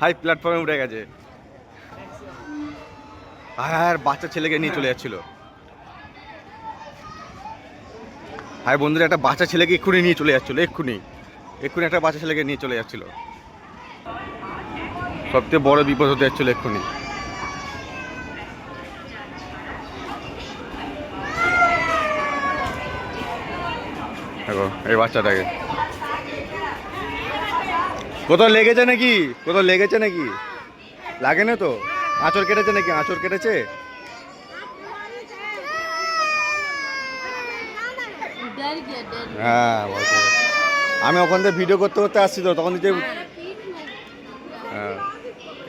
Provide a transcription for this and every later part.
High প্ল্যাটফর্মে উঠে গেছে। আর বাচ্চা ছেলেকে নিয়ে চলে যাচ্ছিল। হাই বন্ধুরা, একটা বাচ্চা ছেলেকে এক্ষুনি নিয়ে চলে যাচ্ছিল, এক্ষুনি। এক্ষুনি একটা বাচ্চা ছেলেকে নিয়ে চলে যাচ্ছিল। সবচেয়ে বড় বিপদ হতে যাচ্ছিল এক্ষুনি। দেখো, এই বাচ্চাটাকে। কোথাও লেগেছে নাকি? কোথাও লেগেছে নাকি? লাগে না তো? আঁচড় কেটেছে নাকি? আঁচড় কেটেছে? হ্যাঁ আমি ওখান থেকে ভিডিও করতে করতে আসছি তো, তখন যে হ্যাঁ।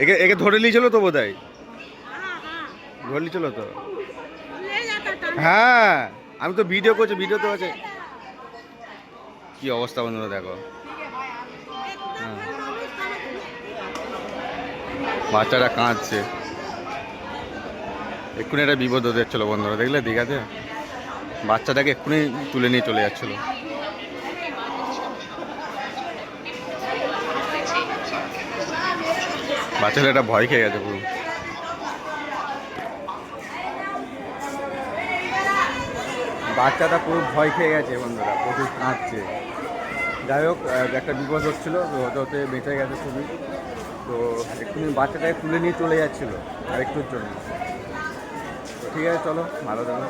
একে একে ধরে নিয়েছিল তো বোধ হয় ধরে নিয়েছিল তো? হ্যাঁ আমি তো ভিডিও করছি ভিডিও তো আছে। কি অবস্থা বন্ধুরা, দেখো। হ্যাঁ। বাচ্চাটা কাঁদছে। এক্ষুনি একটা বিপদ হতে যাচ্ছিল বন্ধুরা, দেখলে দীঘাতে? বাচ্চাটাকে এক্ষুনি তুলে নিয়ে চলে যাচ্ছিল। বাচ্চাটা একটা ভয় খেয়ে গেছে পুরো। বাচ্চাটা পুরো ভয় খেয়ে গেছে বন্ধুরা, প্রচুর কাঁদছে। যাই হোক একটা বিপদ হচ্ছিল হতে হতে বেঁচে গেছে খুবই। তো এক্ষুনি বাচ্চাটাকে তুলে নিয়ে চলে যাচ্ছিল আর একটুর জন্য ঠিক আছে, চলো, ভালো থাকো।